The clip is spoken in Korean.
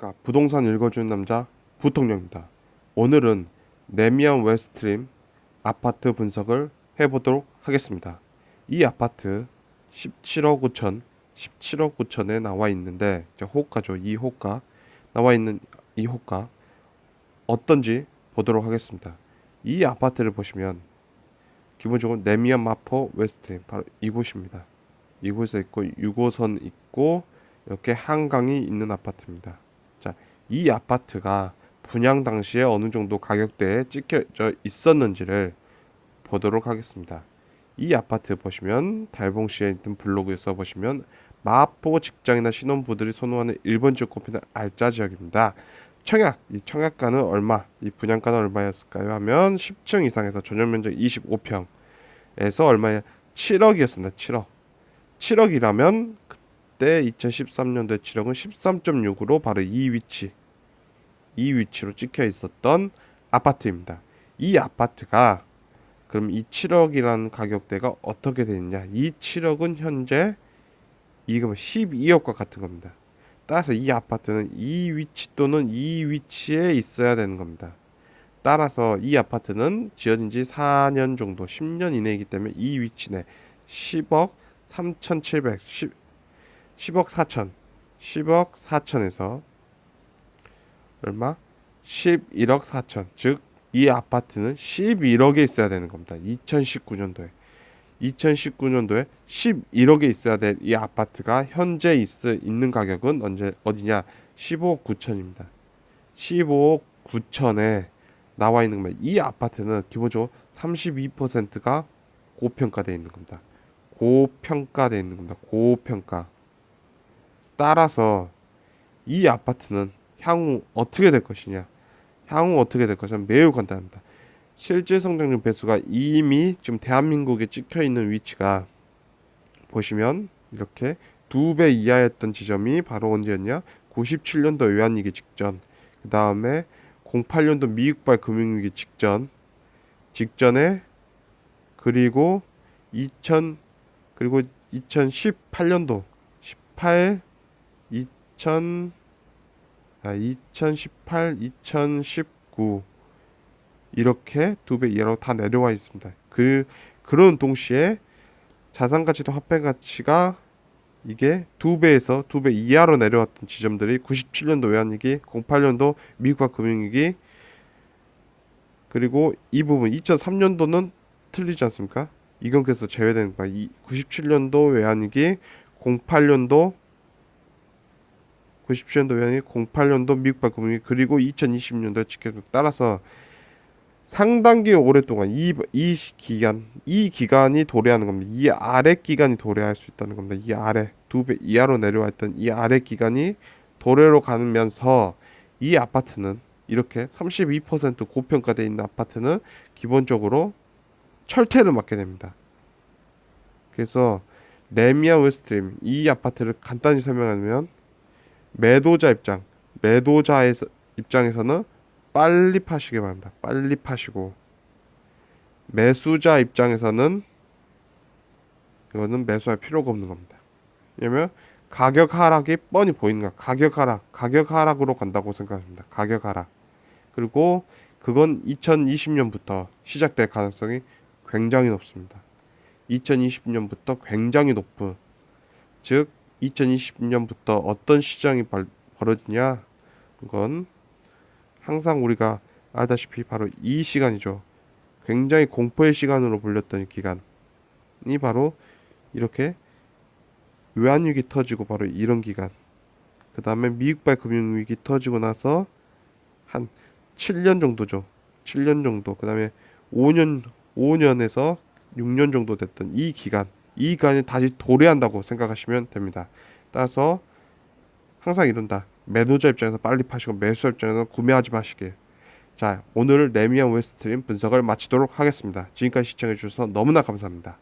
그러니까 부동산 읽어주는 남자 부통령입니다. 오늘은 네미안 웨스트림 아파트 분석을 해보도록 하겠습니다. 이 아파트 17억 9천, 17억 9천에 나와 있는데 호가죠. 이 호가 나와 있는 이 호가 어떤지 보도록 하겠습니다. 이 아파트를 보시면 기본적으로 네미안 마포 웨스트림 바로 이곳입니다. 이곳에 있고 6호선 있고 이렇게 한강이 있는 아파트입니다. 자, 이 아파트가 분양 당시에 어느 정도 가격대에 찍혀져 있었는지를 보도록 하겠습니다. 이 아파트 보시면 달봉시에 있는 블로그에서 보시면 마포 직장이나 신혼부들이 선호하는 1번지로 꼽히는 알짜 지역입니다. 청약, 이 청약가는 얼마, 이 분양가는 얼마였을까요? 하면 10층 이상에서 전용 면적 25평에서 얼마에 7억이었습니다. 7억. 7억이라면 그때 2013년도에 7억은 13.6으로 바로 이 위치, 이 위치로 찍혀 있었던 아파트입니다. 이 아파트가 그럼 이 7억이라는 가격대가 어떻게 되느냐? 이 7억은 현재 이금 12억과 같은 겁니다. 따라서 이 아파트는 이 위치 또는 이 위치에 있어야 되는 겁니다. 따라서 이 아파트는 지어진 지 4년 정도, 10년 이내이기 때문에 이 위치 내 10억 3,700, 10, 10억 4천, 10억 4천에서 얼마? 11억 4천. 즉, 이 아파트는 11억에 있어야 되는 겁니다. 2019년도에. 2019년도에 11억에 있어야 될 이 아파트가 현재 있, 있는 가격은 언제 어디냐? 15억 9천입니다. 15억 9천에 나와 있는 겁니다. 이 아파트는 기본적으로 32%가 고평가되어 있는 겁니다. 고평가되어 있는 겁니다. 고평가. 따라서 이 아파트는 향후 어떻게 될 것이냐? 향후 어떻게 될 것이냐? 매우 간단합니다. 실질 성장률 배수가 이미 지금 대한민국에 찍혀 있는 위치가 보시면 이렇게 두 배 이하였던 지점이 바로 언제였냐? 97년도 외환위기 직전. 그 다음에 08년도 미국발 금융위기 직전. 직전에 그리고 2000 그리고 2018년도 18 2000 아, 2018, 2019 이렇게 두 배 이하로 다 내려와 있습니다. 그 그런 동시에 자산 가치도 화폐 가치가 이게 두 배에서 두 배 이하로 내려왔던 지점들이 97년도 외환위기, 08년도 미국과 금융위기 그리고 이 부분 2003년도는 틀리지 않습니까? 그래서 제외되는 거야. 이 97년도 외환위기, 08년도 97년도 외환위기, 08년도 미국발 금융위기 그리고 2020년도에 지켜서 따라서 상당히 오랫동안 이, 이 기간 이 기간이 도래하는 겁니다. 이 아래 기간이 도래할 수 있다는 겁니다. 이 아래 두 배 이하로 내려와 있던 이 아래 기간이 도래로 가면서 이 아파트는 이렇게 32% 고평가돼 있는 아파트는 기본적으로 철퇴를 맞게 됩니다. 그래서 네미아 웨스트림 이 아파트를 간단히 설명하면 매도자 입장, 매도자의 입장에서는 빨리 파시기 바랍니다. 빨리 파시고 매수자 입장에서는 이거는 매수할 필요가 없는 겁니다. 왜냐면 가격 하락이 뻔히 보이는. 가격 하락, 가격 하락으로 간다고 생각합니다. 가격 하락. 그리고 그건 2020년부터 시작될 가능성이 굉장히 높습니다. 2020년부터 굉장히 높은 즉 2020년부터 어떤 시장이 벌, 벌어지냐 그건 항상 우리가 알다시피 바로 이 시간이죠. 굉장히 공포의 시간으로 불렸던 기간이 바로 이렇게 외환위기 터지고 바로 이런 기간. 그 다음에 미국발 금융위기 터지고 나서 한 7년 정도죠. 7년 정도. 그 다음에 5년, 5년에서 6년 정도 됐던 이 기간. 이 기간이 다시 도래한다고 생각하시면 됩니다. 따라서 항상 이런다. 매도자 입장에서 빨리 파시고 매수 입장에서 구매하지 마시길. 자, 오늘 레미안 웨스트림 분석을 마치도록 하겠습니다. 지금까지 시청해 주셔서 너무나 감사합니다.